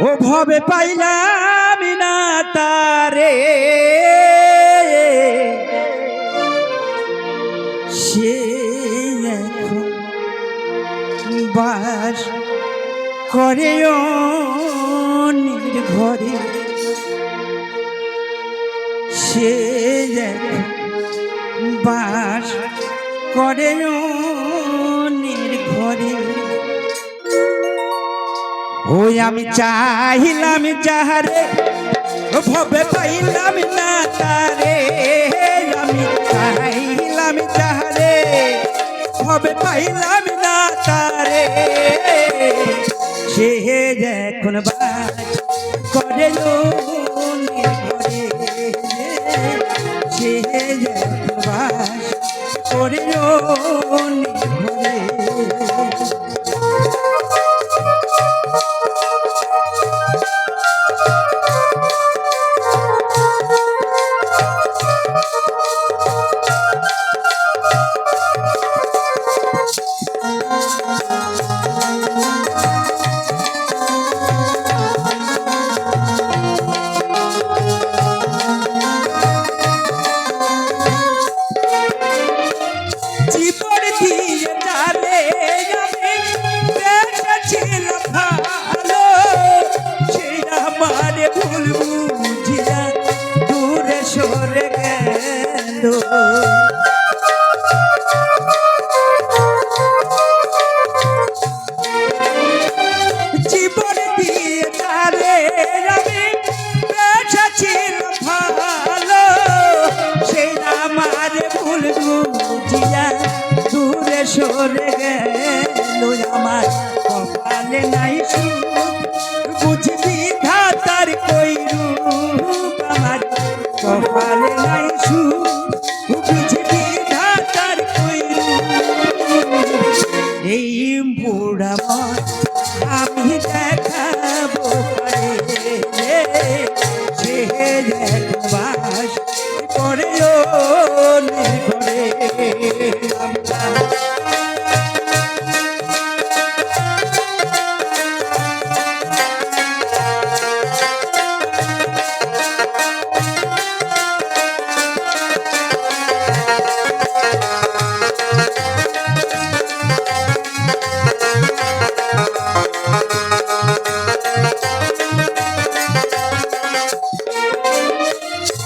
ও ভবে পাইলাম না তারে। সে বাস করে ঘরে। সে বাস করে ঘরে। ওই আমি চাহিলাম যাহারে ভবে পাইলাম না তারে। আমি চাহিলাম যাহারে, ভবে পাইলাম না তারে। সে এখন বাজ করে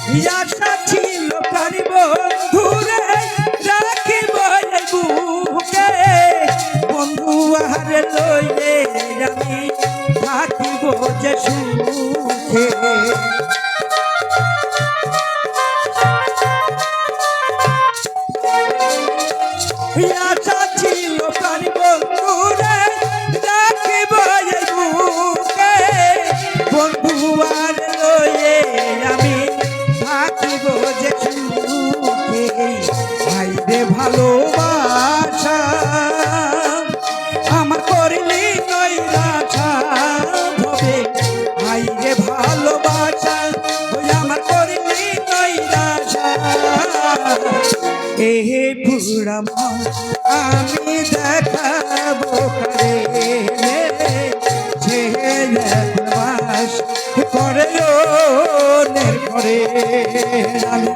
আশা ভালোবাসা। আমার করলি নৈরাশা ভবে ভাইরে ভালোবাসা, ওই আমার করলি নৈরাশা এ পুরা আমি দেখাবো করে ছেলে বাস করে ওনের ঘরে আমি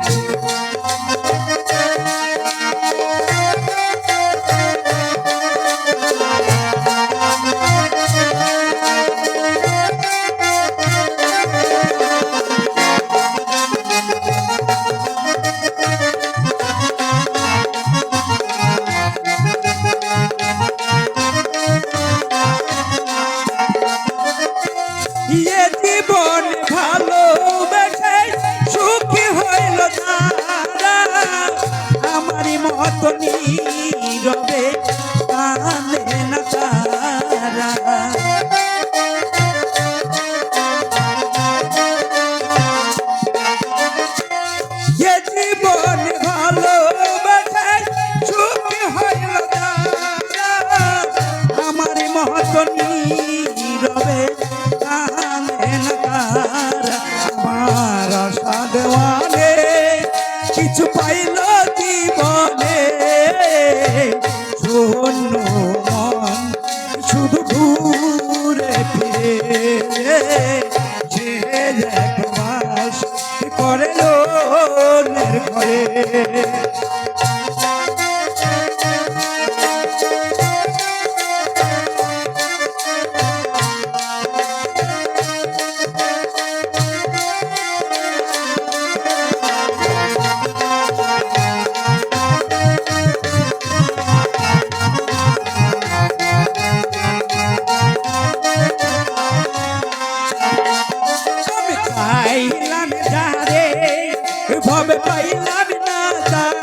দেওয়ানে কিছু পাইল জীবনে। শূন্য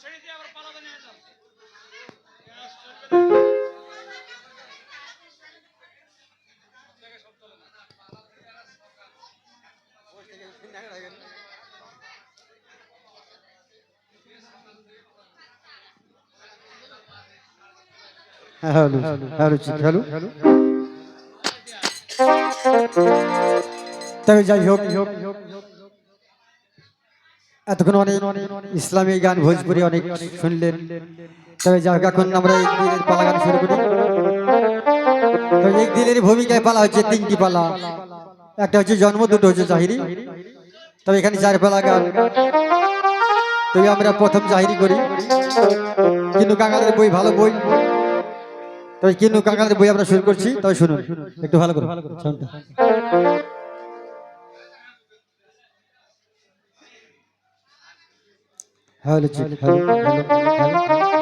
ছেড়ে দিয়ে আবার পালাতে নিয়ে যাও। হ্যালো হোক। এতক্ষণ অনেক ইসলামী গান ভোজপুরি অনেক শুনলেন। তবে যাই হোক, এখন আমরা এক দিনের পালা গান শুরু করি। তবে ভূমিকায় পালা হচ্ছে তিনটি পালা। একটা হচ্ছে জন্ম, দুটো হচ্ছে জাহিরি। তবে এখানে চার পালা গান। তবে আমরা প্রথম জাহিরি করি। কিন্তু কাঙালের বই ভালো বই? তবে কিন্তু কাকাদের বই আমরা শুরু করছি, তবে শুনুন, একটু ভালো করে সাউন্ডটা। Hello check, hello, hello, hello.